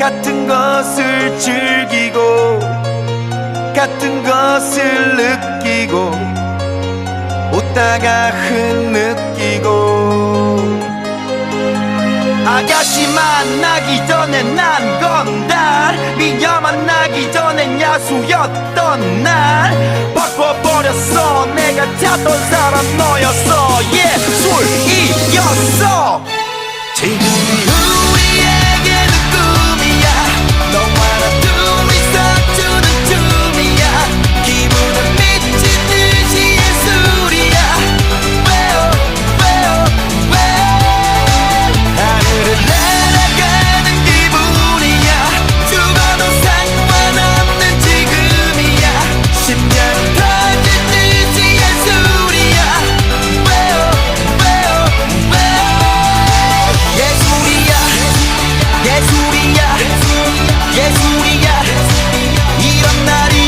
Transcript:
같은 것을 즐기고 같은 것을 느끼고 웃다가 흐느끼고. 아가씨 만나기 전에 난 건달 미녀 만나기 전엔 야수였던 날. 바꿔버렸어. 내가 찾던 사람 너였어. 예술이었어 예술이야. 예술이야. 이런 날이